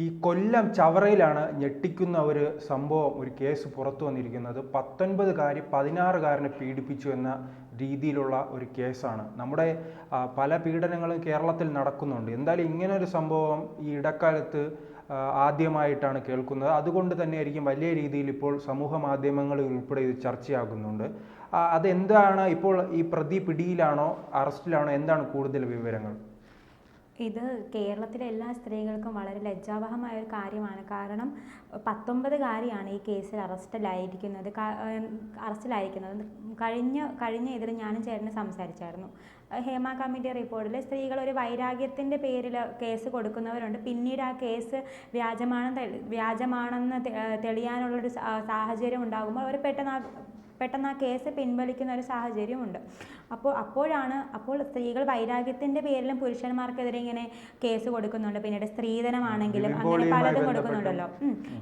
ഈ കൊല്ലം ചവറയിലാണ് ഞെട്ടിക്കുന്ന ഒരു സംഭവം ഒരു കേസ് പുറത്തു വന്നിരിക്കുന്നത്. പത്തൊൻപതുകാരി പതിനാറുകാരനെ പീഡിപ്പിച്ചു എന്ന രീതിയിലുള്ള ഒരു കേസാണ്. നമ്മുടെ പല പീഡനങ്ങളും കേരളത്തിൽ നടക്കുന്നുണ്ട്. എന്തായാലും ഇങ്ങനെ ഒരു സംഭവം ഈ ഇടക്കാലത്ത് ആദ്യമായിട്ടാണ് കേൾക്കുന്നത്. അതുകൊണ്ട് തന്നെയായിരിക്കും വലിയ രീതിയിൽ ഇപ്പോൾ സമൂഹ മാധ്യമങ്ങളിൽ ഉൾപ്പെടെ ഇത് ചർച്ചയാകുന്നുണ്ട്. അതെന്താണ് ഇപ്പോൾ ഈ പ്രതി പിടിയിലാണോ അറസ്റ്റിലാണോ? എന്താണ് കൂടുതൽ വിവരങ്ങൾ? ഇത് കേരളത്തിലെ എല്ലാ സ്ത്രീകൾക്കും വളരെ ലജ്ജാവഹമായ ഒരു കാര്യമാണ്. കാരണം പത്തൊമ്പതുകാരിയാണ് ഈ കേസിൽ അറസ്റ്റിലായിരിക്കുന്നത്. അറസ്റ്റിലായിരിക്കുന്നത്. കഴിഞ്ഞ കഴിഞ്ഞ ഇതിൽ ഞാനും ചേട്ടന് സംസാരിച്ചായിരുന്നു. ഹേമ കമ്മിറ്റി റിപ്പോർട്ടിൽ സ്ത്രീകൾ ഒരു വൈരാഗ്യത്തിന്റെ പേരിൽ കേസ് കൊടുക്കുന്നവരുണ്ട്. പിന്നീട് ആ കേസ് വ്യാജമാണെന്ന് വ്യാജമാണെന്ന് തെളിയാനുള്ളൊരു സാഹചര്യം ഉണ്ടാകുമ്പോൾ അവർ പെട്ടെന്ന് പെട്ടെന്ന് ആ കേസ് പിൻവലിക്കുന്ന ഒരു സാഹചര്യമുണ്ട്. അപ്പോൾ അപ്പോഴാണ് അപ്പോൾ സ്ത്രീകൾ വൈരാഗ്യത്തിന്റെ പേരിലും പുരുഷന്മാർക്കെതിരെ ഇങ്ങനെ കേസ് കൊടുക്കുന്നുണ്ട്. പിന്നീട് സ്ത്രീധനമാണെങ്കിലും അങ്ങനെ പലതും. കൊടുക്കുന്നുണ്ടല്ലോ.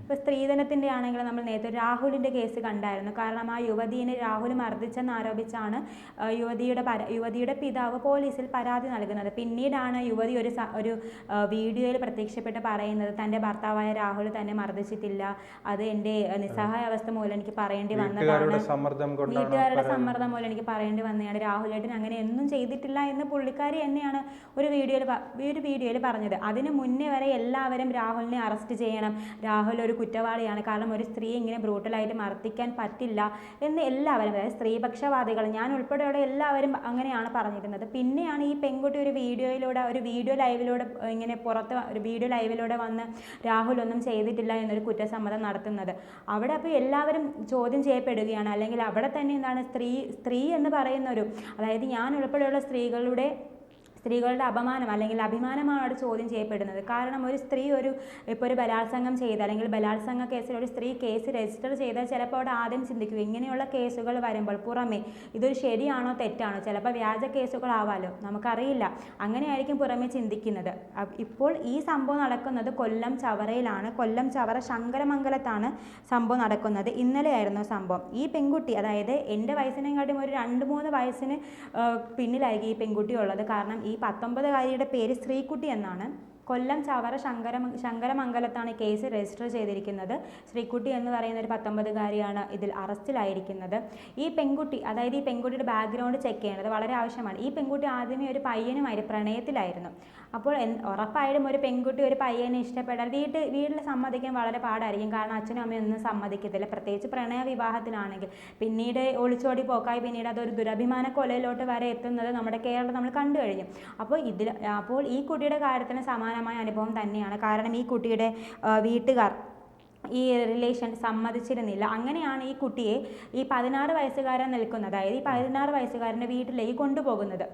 ഇപ്പൊ സ്ത്രീധനത്തിന്റെ ആണെങ്കിലും നമ്മൾ നേരത്തെ രാഹുലിന്റെ കേസ് കണ്ടായിരുന്നു. കാരണം ആ യുവതിയെ രാഹുൽ മർദ്ദിച്ചെന്ന് ആരോപിച്ചാണ് യുവതിയുടെ പര യുവതിയുടെ പിതാവ് പോലീസിൽ പരാതി നൽകുന്നത്. പിന്നീടാണ് യുവതി ഒരു ഒരു വീഡിയോയിൽ പ്രത്യക്ഷപ്പെട്ട് പറയുന്നത് തന്റെ ഭർത്താവായ രാഹുൽ തന്നെ മർദ്ദിച്ചിട്ടില്ല. അത് എന്റെ നിസ്സഹായ അവസ്ഥ മൂലം എനിക്ക് പറയേണ്ടി വന്നതാണ്. വീട്ടുകാരുടെ സമ്മർദ്ദം മൂലം എനിക്ക് പറയേണ്ടി വന്നതാണ്. രാഹുലേട്ടൻ അങ്ങനെ ഒന്നും ചെയ്തിട്ടില്ല എന്ന് പുള്ളിക്കാരി തന്നെയാണ് ഒരു വീഡിയോയിൽ ഒരു വീഡിയോയിൽ പറഞ്ഞത്. അതിന് മുന്നേ വരെ എല്ലാവരും രാഹുലിനെ അറസ്റ്റ് ചെയ്യണം. രാഹുൽ ഒരു കുറ്റവാളിയാണ്. കാരണം ഒരു സ്ത്രീ ഇങ്ങനെ ബ്രൂട്ടലായിട്ട് മർദ്ദിക്കാൻ പറ്റില്ല എന്ന് എല്ലാവരും അതായത് സ്ത്രീപക്ഷവാദികൾ ഞാൻ ഉൾപ്പെടെയുള്ള എല്ലാവരും അങ്ങനെയാണ് പറഞ്ഞിരുന്നത്. പിന്നെയാണ് ഈ പെൺകുട്ടി ഒരു വീഡിയോയിലൂടെ ഒരു വീഡിയോ ലൈവിലൂടെ ഇങ്ങനെ പുറത്ത് ഒരു വീഡിയോ ലൈവിലൂടെ വന്ന് രാഹുൽ ഒന്നും ചെയ്തിട്ടില്ല എന്നൊരു കുറ്റസമ്മതം നടത്തുന്നത്. അവിടെ അപ്പോൾ എല്ലാവരും ചോദ്യം ചെയ്യപ്പെടുകയാണ്. അല്ലെങ്കിൽ അവിടെ തന്നെ എന്താണ് സ്ത്രീ സ്ത്രീ എന്ന് പറയുന്ന ഒരു അതായത് ഞാൻ ഉൾപ്പെടെയുള്ള സ്ത്രീകളുടെ സ്ത്രീകളുടെ അപമാനം അല്ലെങ്കിൽ അഭിമാനമാണ് അവിടെ ചോദ്യം ചെയ്യപ്പെടുന്നത്. കാരണം ഒരു സ്ത്രീ ഒരു ഇപ്പോൾ ഒരു ബലാത്സംഗം ചെയ്ത് അല്ലെങ്കിൽ ബലാത്സംഗ കേസിൽ ഒരു സ്ത്രീ കേസ് രജിസ്റ്റർ ചെയ്താൽ ചിലപ്പോൾ അവിടെ ആദ്യം ചിന്തിക്കും ഇങ്ങനെയുള്ള കേസുകൾ വരുമ്പോൾ പുറമേ ഇതൊരു ശരിയാണോ തെറ്റാണോ? ചിലപ്പോൾ വ്യാജ കേസുകളാവാലോ? നമുക്കറിയില്ല. അങ്ങനെയായിരിക്കും പുറമേ ചിന്തിക്കുന്നത്. ഇപ്പോൾ ഈ സംഭവം നടക്കുന്നത് കൊല്ലം ചവറയിലാണ്. കൊല്ലം ചവറ ശങ്കരമംഗലത്താണ് സംഭവം നടക്കുന്നത്. ഇന്നലെയായിരുന്നു സംഭവം. ഈ പെൺകുട്ടി അതായത് എന്റെ വയസ്സിനെക്കാട്ടും ഒരു രണ്ട് മൂന്ന് വയസ്സിന് പിന്നിലായിരിക്കും ഈ പെൺകുട്ടി ഉള്ളത് കാരണം പത്തൊമ്പതുകാരിയുടെ പേര് ശ്രീകുട്ടി എന്നാണ്. കൊല്ലം ചവറ ശങ്കര ശങ്കരമംഗലത്താണ് കേസ് രജിസ്റ്റർ ചെയ്തിരിക്കുന്നത്. ശ്രീകുട്ടി എന്ന് പറയുന്ന ഒരു പത്തൊമ്പതുകാരിയാണ് ഇതിൽ അറസ്റ്റിലായിരിക്കുന്നത്. ഈ പെൺകുട്ടി അതായത് ഈ പെൺകുട്ടിയുടെ ബാക്ക്ഗ്രൗണ്ട് ചെക്ക് ചെയ്യേണ്ടത് വളരെ ആവശ്യമാണ്. ഈ പെൺകുട്ടി ആദ്യമേ ഒരു പയ്യനുമായി പ്രണയത്തിലായിരുന്നു. അപ്പോൾ ഉറപ്പായിട്ടും ഒരു പെൺകുട്ടി ഒരു പയ്യനെ ഇഷ്ടപ്പെടാൻ വീട്ടിൽ വീട്ടിൽ സമ്മതിക്കാൻ വളരെ പാടായിരിക്കും. കാരണം അച്ഛനും അമ്മയും ഒന്നും സമ്മതിക്കത്തില്ല. പ്രത്യേകിച്ച് പ്രണയ വിവാഹത്തിലാണെങ്കിൽ പിന്നീട് ഒളിച്ചോടി പോക്കായി പിന്നീട് അതൊരു ദുരഭിമാന കൊലയിലോട്ട് വരെ എത്തുന്നത് നമ്മുടെ കേരളം നമ്മൾ കണ്ടു കഴിഞ്ഞു. അപ്പോൾ ഇതിൽ അപ്പോൾ ഈ കുട്ടിയുടെ കാര്യത്തിന് സമാനമായ അനുഭവം തന്നെയാണ്. കാരണം ഈ കുട്ടിയുടെ വീട്ടുകാർ ഈ റിലേഷൻ സമ്മതിച്ചിരുന്നില്ല. അങ്ങനെയാണ് ഈ കുട്ടിയെ ഈ പതിനാറ് വയസ്സുകാരൻ നിൽക്കുന്നത്. അതായത് ഈ പതിനാറ് വയസ്സുകാരന്റെ വീട്ടിലേക്ക് കൊണ്ടുപോകുന്നത്.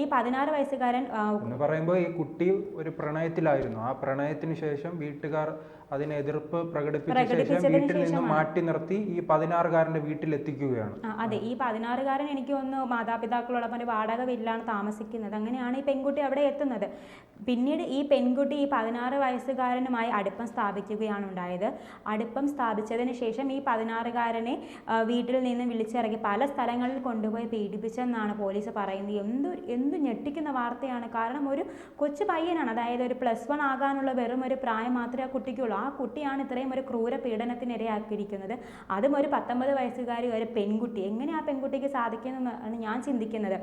ഈ പതിനാറ് വയസ്സുകാരൻ എന്ന് പറയുമ്പോൾ ഈ കുട്ടി ഒരു പ്രണയത്തിലായിരുന്നു. ആ പ്രണയത്തിന് ശേഷം വീട്ടുകാർ അതിന് എതിർപ്പ് പ്രകടിപ്പിച്ച ശേഷം വീട്ടിൽ നിന്ന് മാറ്റി നിർത്തി ഈ പതിനാറുകാരന്റെ വീട്ടിലെത്തിക്കുകയാണ്. എത്തിക്കുകയാണ് അതെ. ഈ പതിനാറുകാരൻ എനിക്ക് ഒന്ന് മാതാപിതാക്കളോടൊപ്പം ഒരു വാടക വീട്ടിലാണ് താമസിക്കുന്നത്. അങ്ങനെയാണ് ഈ പെൺകുട്ടി അവിടെ എത്തുന്നത്. പിന്നീട് ഈ പെൺകുട്ടി ഈ പതിനാറ് വയസ്സുകാരനുമായി അടുപ്പം സ്ഥാപിക്കുകയാണ് ഉണ്ടായത്. അടുപ്പം സ്ഥാപിച്ചതിന് ശേഷം ഈ പതിനാറുകാരനെ വീട്ടിൽ നിന്ന് വിളിച്ചിറക്കി പല സ്ഥലങ്ങളിൽ കൊണ്ടുപോയി പീഡിപ്പിച്ചെന്നാണ് പോലീസ് പറയുന്നത്. എന്ത് എന്ത് ഞെട്ടിക്കുന്ന വാർത്തയാണ്. കാരണം ഒരു കൊച്ചു പയ്യനാണ്. അതായത് ഒരു പ്ലസ് വൺ ആകാനുള്ള വെറും ഒരു പ്രായം മാത്രമേ ആ കുട്ടിക്കുള്ളൂ. ആ കുട്ടിയാണ് ഇത്രയും ഒരു ക്രൂര പീഡനത്തിനിരയാക്കിയിരിക്കുന്നത്. അതും ഒരു പത്തൊമ്പത് വയസ്സുകാരി ഒരു പെൺകുട്ടി. എങ്ങനെ ആ പെൺകുട്ടിക്ക് സാധിക്കുന്നതെന്നാണ് ഞാൻ ചിന്തിക്കുന്നത്.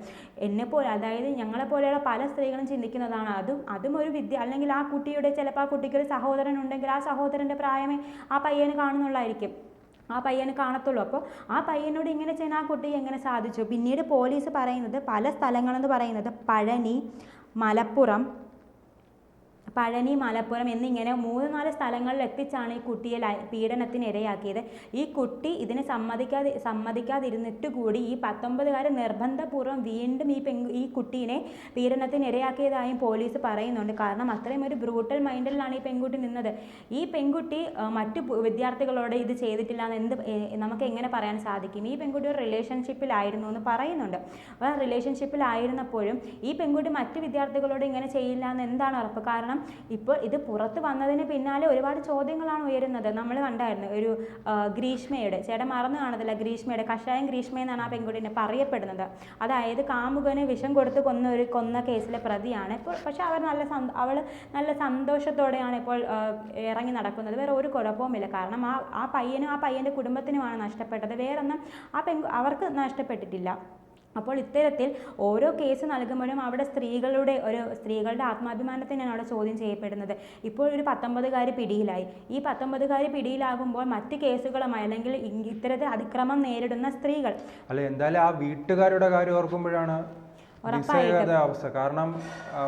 എന്നെപ്പോലെ അതായത് ഞങ്ങളെപ്പോലെയുള്ള പല സ്ത്രീകളും ചിന്തിക്കുന്നതാണ്. അതും അതും ഒരു വിദ്യ അല്ലെങ്കിൽ ആ കുട്ടിയുടെ ചിലപ്പോൾ ആ കുട്ടിക്ക് ഒരു സഹോദരൻ ഉണ്ടെങ്കിൽ ആ സഹോദരന്റെ പ്രായമേ ആ പയ്യന് കാണുന്നുള്ളായിരിക്കും. ആ പയ്യന് കാണത്തുള്ളൂ. അപ്പോൾ ആ പയ്യനോട് ഇങ്ങനെ ചെയ്യാൻ ആ കുട്ടി എങ്ങനെ സാധിച്ചു? പിന്നീട് പോലീസ് പറയുന്നത് പല സ്ഥലങ്ങളെന്ന് പറയുന്നത് പഴനി മലപ്പുറം പഴനി മലപ്പുറം എന്നിങ്ങനെ മൂന്ന് നാല് സ്ഥലങ്ങളിൽ എത്തിച്ചാണ് ഈ കുട്ടിയെ പീഡനത്തിനിരയാക്കിയത് ഈ കുട്ടി ഇതിനെ സമ്മതിക്കാതെ സമ്മതിക്കാതിരുന്നിട്ട് കൂടി ഈ പത്തൊമ്പതുകാരൻ നിർബന്ധപൂർവം വീണ്ടും ഈ പെൺ ഈ കുട്ടീനെ പീഡനത്തിനിരയാക്കിയതായും പോലീസ് പറയുന്നുണ്ട്. കാരണം അത്രയും ഒരു ബ്രൂട്ടൽ മൈൻഡിലാണ് ഈ പെൺകുട്ടി നിന്നത്. ഈ പെൺകുട്ടി മറ്റു വിദ്യാർത്ഥികളോട് ഇത് ചെയ്തിട്ടില്ല എന്ന് എന്ത് നമുക്ക് എങ്ങനെ പറയാൻ സാധിക്കും? ഈ പെൺകുട്ടി ഒരു റിലേഷൻഷിപ്പിലായിരുന്നു എന്ന് പറയുന്നുണ്ട്. ആ റിലേഷൻഷിപ്പിലായിരുന്നപ്പോഴും ഈ പെൺകുട്ടി മറ്റു വിദ്യാർത്ഥികളോട് ഇങ്ങനെ ചെയ്യില്ല എന്ന് എന്താണ് ഉറപ്പ്? കാരണം ഇപ്പോൾ ഇത് പുറത്ത് വന്നതിന് പിന്നാലെ ഒരുപാട് ചോദ്യങ്ങളാണ് ഉയരുന്നത്. നമ്മൾ കണ്ടായിരുന്നു ഒരു ഗ്രീഷ്മയുടെ ചേട്ടൻ മറന്നു കാണത്തില്ല ഗ്രീഷ്മയുടെ കഷായം ഗ്രീഷ്മ എന്നാണ് ആ പെൺകുട്ടീനെ പറയപ്പെടുന്നത്. അതായത് കാമുകന് വിഷം കൊടുത്ത് കൊന്ന ഒരു കൊന്ന കേസിലെ പ്രതിയാണ്. ഇപ്പോൾ പക്ഷെ അവർ നല്ല അവൾ നല്ല സന്തോഷത്തോടെയാണ് ഇപ്പോൾ ഇറങ്ങി നടക്കുന്നത്. വേറെ ഒരു കുഴപ്പവുമില്ല. കാരണം ആ ആ പയ്യനും ആ പയ്യന്റെ കുടുംബത്തിനുമാണ് നഷ്ടപ്പെട്ടത്. വേറൊന്നും ആ പെൺ അവർക്ക് നഷ്ടപ്പെട്ടിട്ടില്ല. അപ്പോൾ ഇത്തരത്തിൽ ഓരോ കേസ് നൽകുമ്പോഴും അവിടെ സ്ത്രീകളുടെ ഒരു സ്ത്രീകളുടെ ആത്മാഭിമാനത്തിനാണ് അവിടെ ചോദ്യം ചെയ്യപ്പെടുന്നത്. ഇപ്പോൾ ഒരു പത്തൊമ്പതുകാരി പിടിയിലായി. ഈ പത്തൊമ്പതുകാരി പിടിയിലാകുമ്പോൾ മറ്റ് കേസുകളുമായി അല്ലെങ്കിൽ ഇത്തരത്തിൽ അതിക്രമം നേരിടുന്ന സ്ത്രീകൾ. അല്ല എന്തായാലും ആ വീട്ടുകാരുടെ കാര്യം ഓർക്കുമ്പോഴാണ് അവസ്ഥ കാരണം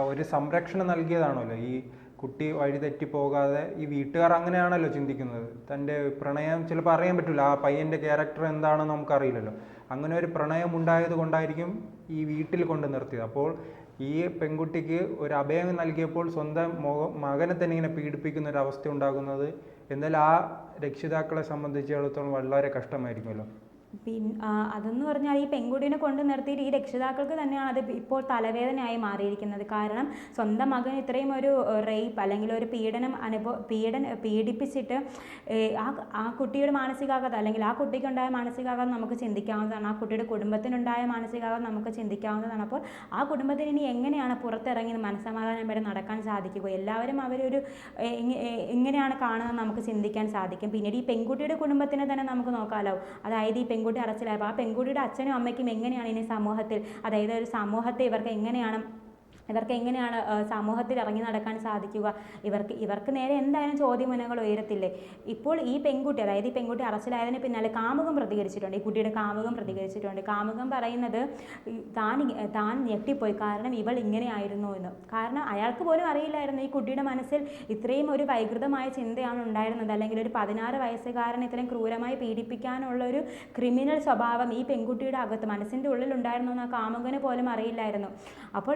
ഒരു സംരക്ഷണം നൽകിയതാണല്ലോ ഈ കുട്ടി വഴിതെറ്റി പോകാതെ ഈ വീട്ടുകാർ അങ്ങനെയാണല്ലോ ചിന്തിക്കുന്നത്. തന്റെ പ്രണയം ചിലപ്പോൾ അറിയാൻ പറ്റില്ല. ആ പയ്യന്റെ ക്യാരക്ടർ എന്താണെന്ന് നമുക്കറിയില്ലല്ലോ. അങ്ങനെ ഒരു പ്രണയം ഉണ്ടായത് കൊണ്ടായിരിക്കും ഈ വീട്ടിൽ കൊണ്ട് നിർത്തിയത്. അപ്പോൾ ഈ പെൺകുട്ടിക്ക് ഒരു അഭയം നൽകിയപ്പോൾ സ്വന്തം മകനെ തന്നെ ഇങ്ങനെ പീഡിപ്പിക്കുന്ന ഒരു അവസ്ഥ ഉണ്ടാകുന്നത്. എന്നാൽ ആ രക്ഷിതാക്കളെ സംബന്ധിച്ചിടത്തോളം വളരെ കഷ്ടമായിരിക്കുമല്ലോ. പിന്നെ അതെന്ന് പറഞ്ഞാൽ ഈ പെൺകുട്ടീനെ കൊണ്ട് നിർത്തിയിട്ട് ഈ രക്ഷിതാക്കൾക്ക് തന്നെയാണ് അത് ഇപ്പോൾ തലവേദനയായി മാറിയിരിക്കുന്നത്. കാരണം സ്വന്തം മകൻ ഇത്രയും ഒരു റേപ്പ് അല്ലെങ്കിൽ ഒരു പീഡനം അനുഭവ പീഡന പീഡിപ്പിച്ചിട്ട് ആ ആ കുട്ടിയുടെ മാനസികാഘാതം അല്ലെങ്കിൽ ആ കുട്ടിക്കുണ്ടായ മാനസികാഘാതം നമുക്ക് ചിന്തിക്കാവുന്നതാണ്. ആ കുട്ടിയുടെ കുടുംബത്തിനുണ്ടായ മാനസികാഘാതം നമുക്ക് ചിന്തിക്കാവുന്നതാണ്. അപ്പോൾ ആ കുടുംബത്തിന് ഇനി എങ്ങനെയാണ് പുറത്തിറങ്ങി മനസ്സമാധാനം വരെ നടക്കാൻ സാധിക്കുക? എല്ലാവരും അവരൊരു എങ്ങനെയാണ് കാണുന്നത് നമുക്ക് ചിന്തിക്കാൻ സാധിക്കും. പിന്നീട് ഈ പെൺകുട്ടിയുടെ കുടുംബത്തിനെ തന്നെ നമുക്ക് നോക്കാമല്ലോ അതായത് ഈ പെൺകുട്ടി അറസ്റ്റിലായപ്പോൾ ആ പെൺകുട്ടിയുടെ അച്ഛനും അമ്മയ്ക്കും എങ്ങനെയാണ് ഇനി സമൂഹത്തിൽ അതായത് ഒരു സമൂഹത്തെ ഇവർക്ക് എങ്ങനെയാണ് ഇവർക്ക് എങ്ങനെയാണ് സമൂഹത്തിൽ ഇറങ്ങി നടക്കാൻ സാധിക്കുക? ഇവർക്ക് ഇവർക്ക് നേരെ എന്തായാലും ചോദ്യമുനകൾ ഉയരത്തില്ലേ? ഇപ്പോൾ ഈ പെൺകുട്ടി അതായത് ഈ പെൺകുട്ടി അറസ്റ്റിലായതിന് പിന്നാലെ കാമുകം പ്രതികരിച്ചിട്ടുണ്ട്. ഈ കുട്ടിയുടെ കാമുകം പ്രതികരിച്ചിട്ടുണ്ട്. കാമുകം പറയുന്നത് താൻ താൻ ഞെട്ടിപ്പോയി. കാരണം ഇവൾ ഇങ്ങനെയായിരുന്നു എന്ന്. കാരണം അയാൾക്ക് പോലും അറിയില്ലായിരുന്നു. ഈ കുട്ടിയുടെ മനസ്സിൽ ഇത്രയും ഒരു വൈകൃതമായ ചിന്തയാണ് ഉണ്ടായിരുന്നത്. അല്ലെങ്കിൽ ഒരു പതിനാറ് വയസ്സുകാരനെ ഇത്രയും ക്രൂരമായി പീഡിപ്പിക്കാനുള്ള ഒരു ക്രിമിനൽ സ്വഭാവം ഈ പെൺകുട്ടിയുടെ അകത്ത് മനസ്സിന്റെ ഉള്ളിൽ ഉണ്ടായിരുന്നു എന്ന് ആ കാമുകന് പോലും അറിയില്ലായിരുന്നു. അപ്പോൾ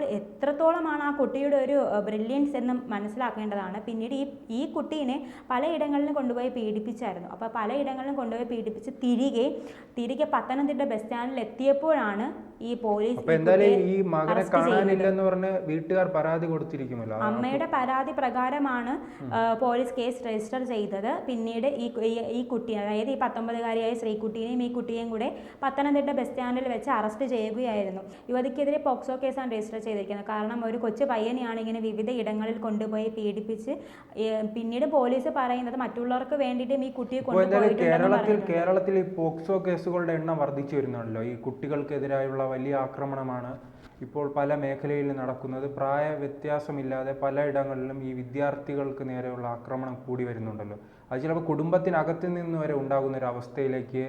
എത്രത്തോളമാണ് ആ കുട്ടിയുടെ ഒരു ബ്രില്യൻസ് എന്ന് മനസ്സിലാക്കേണ്ടതാണ്. പിന്നീട് ഈ ഈ കുട്ടീനെ പലയിടങ്ങളിലും കൊണ്ടുപോയി പീഡിപ്പിച്ചായിരുന്നു. അപ്പോൾ പലയിടങ്ങളിലും കൊണ്ടുപോയി പീഡിപ്പിച്ച് തിരികെ തിരികെ പത്തനംതിട്ട ബസ് സ്റ്റാൻഡിൽ എത്തിയപ്പോഴാണ് ഈ പോലീസ് ഈ മകനെ. കാണാനില്ലെന്ന് പറഞ്ഞ് വീട്ടുകാർ പരാതി കൊടുത്തിരിക്കുമല്ലോ. അമ്മയുടെ പരാതി പ്രകാരമാണ് പോലീസ് കേസ് രജിസ്റ്റർ ചെയ്തത്. പിന്നീട് ഈ ഈ- ഈ കുട്ടി അതായത് ഈ പത്തൊമ്പതുകാരിയായ ശ്രീകുട്ടിയെയും ഈ കുട്ടിയെയും കൂടെ പത്തനംതിട്ട ബസ് സ്റ്റാൻഡിൽ വെച്ച് അറസ്റ്റ് ചെയ്യുകയായിരുന്നു. യുവതിക്കെതിരെ പോക്സോ കേസാണ് രജിസ്റ്റർ ചെയ്തിരിക്കുന്നത്. കാരണം ഒരു കൊച്ചു പയ്യനെയാണ് ഇങ്ങനെ വിവിധ ഇടങ്ങളിൽ കൊണ്ടുപോയി പീഡിപ്പിച്ച് പിന്നീട് പോലീസ് പറയുന്നത് മറ്റുള്ളവർക്ക് വേണ്ടിയിട്ടും ഈ കുട്ടിയെ കൊണ്ടുപോയി കേരളത്തിൽ കേരളത്തിൽ ഈ പോക്സോ കേസുകളുടെ എണ്ണം വർദ്ധിച്ചു വരുന്നുണ്ടല്ലോ. ഈ കുട്ടികൾക്കെതിരായുള്ള വലിയ ആക്രമണമാണ് ഇപ്പോൾ പല മേഖലയിൽ നടക്കുന്നത്. പ്രായ വ്യത്യാസമില്ലാതെ പലയിടങ്ങളിലും ഈ വിദ്യാർത്ഥികൾക്ക് നേരെയുള്ള ആക്രമണം കൂടി വരുന്നുണ്ടല്ലോ. അത് ചിലപ്പോൾ കുടുംബത്തിനകത്ത് നിന്ന് വരെ ഉണ്ടാകുന്ന ഒരു അവസ്ഥയിലേക്ക്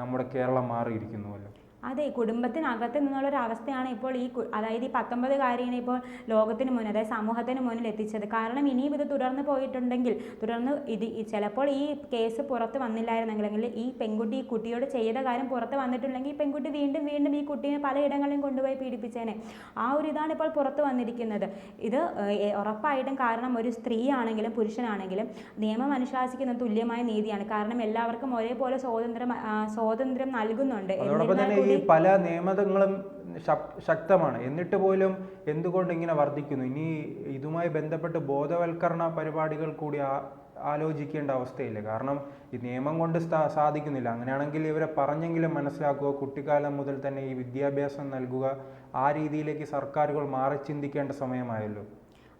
നമ്മുടെ കേരളം മാറിയിരിക്കുന്നുവല്ലോ. അതെ കുടുംബത്തിനകത്ത് നിന്നുള്ള ഒരു അവസ്ഥയാണ് ഇപ്പോൾ ഈ അതായത് ഈ പത്തൊമ്പതുകാരിനെ ഇപ്പോൾ ലോകത്തിന് മുന്നിൽ അതായത് സമൂഹത്തിന് മുന്നിൽ എത്തിച്ചത്. കാരണം ഇനിയും ഇത് തുടർന്ന് പോയിട്ടുണ്ടെങ്കിൽ തുടർന്ന് ഇത് ചിലപ്പോൾ ഈ കേസ് പുറത്ത് വന്നില്ലായിരുന്നെങ്കിൽ അല്ലെങ്കിൽ ഈ പെൺകുട്ടി ഈ കുട്ടിയോട് ചെയ്ത കാര്യം പുറത്ത് വന്നിട്ടുണ്ടെങ്കിൽ ഈ പെൺകുട്ടി വീണ്ടും വീണ്ടും ഈ കുട്ടീനെ പലയിടങ്ങളിലും കൊണ്ടുപോയി പീഡിപ്പിച്ചേനെ. ആ ഒരു ഇതാണ് ഇപ്പോൾ പുറത്ത് വന്നിരിക്കുന്നത്. ഇത് ഉറപ്പായിട്ടും കാരണം ഒരു സ്ത്രീ ആണെങ്കിലും പുരുഷനാണെങ്കിലും നിയമം അനുശാസിക്കുന്ന തുല്യമായ നീതിയാണ്. കാരണം എല്ലാവർക്കും ഒരേപോലെ സ്വാതന്ത്ര്യം സ്വാതന്ത്ര്യം നൽകുന്നുണ്ട്. ഈ പല നിയമങ്ങളും ശക്തമാണ്. എന്നിട്ട് പോലും എന്തുകൊണ്ട് ഇങ്ങനെ വർദ്ധിക്കുന്നു? ഇനി ഇതുമായി ബന്ധപ്പെട്ട് ബോധവൽക്കരണ പരിപാടികൾ കൂടി ആലോചിക്കേണ്ട അവസ്ഥയില്ല? കാരണം ഈ നിയമം കൊണ്ട് സാധിക്കുന്നില്ല. അങ്ങനെയാണെങ്കിൽ ഇവരെ പറഞ്ഞെങ്കിലും മനസ്സിലാക്കുക കുട്ടിക്കാലം മുതൽ തന്നെ ഈ വിദ്യാഭ്യാസം നൽകുക ആ രീതിയിലേക്ക് സർക്കാരുകൾ മാറി ചിന്തിക്കേണ്ട സമയമായല്ലോ.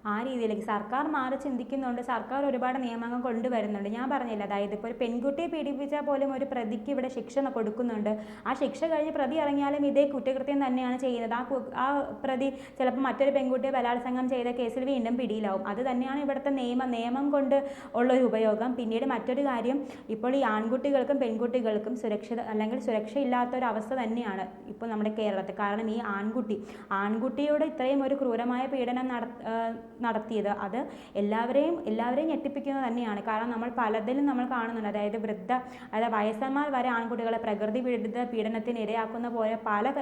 ആ രീതിയിലേക്ക് സർക്കാർ മാറി ചിന്തിക്കുന്നുണ്ട്. സർക്കാർ ഒരുപാട് നിയമങ്ങൾ കൊണ്ടുവരുന്നുണ്ട്. ഞാൻ പറഞ്ഞില്ല അതായത് ഇപ്പോൾ ഒരു പെൺകുട്ടിയെ പീഡിപ്പിച്ചാൽ പോലും ഒരു പ്രതിക്ക് ഇവിടെ ശിക്ഷ കൊടുക്കുന്നുണ്ട്. ആ ശിക്ഷ കഴിഞ്ഞ് പ്രതി ഇറങ്ങിയാലും ഇതേ കുറ്റകൃത്യം തന്നെയാണ് ചെയ്യുന്നത്. ആ ആ പ്രതി ചിലപ്പോൾ മറ്റൊരു പെൺകുട്ടിയെ ബലാത്സംഗം ചെയ്ത കേസിൽ വീണ്ടും പിടിയിലാവും. അത് തന്നെയാണ് ഇവിടുത്തെ നിയമം നിയമം കൊണ്ട് ഉള്ളൊരു ഉപയോഗം. പിന്നീട് മറ്റൊരു കാര്യം ഇപ്പോൾ ഈ ആൺകുട്ടികൾക്കും പെൺകുട്ടികൾക്കും സുരക്ഷിത അല്ലെങ്കിൽ സുരക്ഷയില്ലാത്ത ഒരു അവസ്ഥ തന്നെയാണ് ഇപ്പോൾ നമ്മുടെ കേരളത്തിൽ. കാരണം ഈ ആൺകുട്ടി ആൺകുട്ടിയോട് ഇത്രയും ഒരു ക്രൂരമായ പീഡനം നട നടത്തിയത്. അത് എല്ലാവരെയും എല്ലാവരെയും ഞെട്ടിപ്പിക്കുന്നത് തന്നെയാണ്. കാരണം നമ്മൾ പലതിലും നമ്മൾ കാണുന്നുണ്ട്. അതായത് വൃദ്ധ അതായത് വയസ്സന്മാർ വരെ ആൺകുട്ടികളെ പ്രകൃതി വിരുദ്ധ പീഡനത്തിന് ഇരയാക്കുന്ന പോലെ പല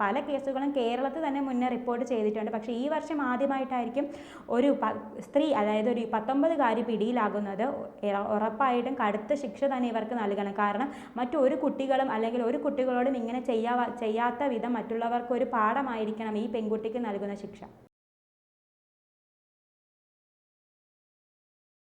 പല കേസുകളും കേരളത്തിൽ തന്നെ മുന്നേ റിപ്പോർട്ട് ചെയ്തിട്ടുണ്ട്. പക്ഷേ ഈ വർഷം ആദ്യമായിട്ടായിരിക്കും ഒരു സ്ത്രീ അതായത് ഒരു പത്തൊമ്പതുകാരി പിടിയിലാകുന്നത്. ഉറ- ഉറപ്പായിട്ടും കടുത്ത ശിക്ഷ തന്നെ ഇവർക്ക് നൽകണം. കാരണം മറ്റൊരു കുട്ടികളും അല്ലെങ്കിൽ ഒരു കുട്ടികളോടും ഇങ്ങനെ ചെയ്യാ ചെയ്യാത്ത വിധം മറ്റുള്ളവർക്ക് ഒരു പാഠമായിരിക്കണം ഈ പെൺകുട്ടിക്ക് നൽകുന്ന ശിക്ഷ.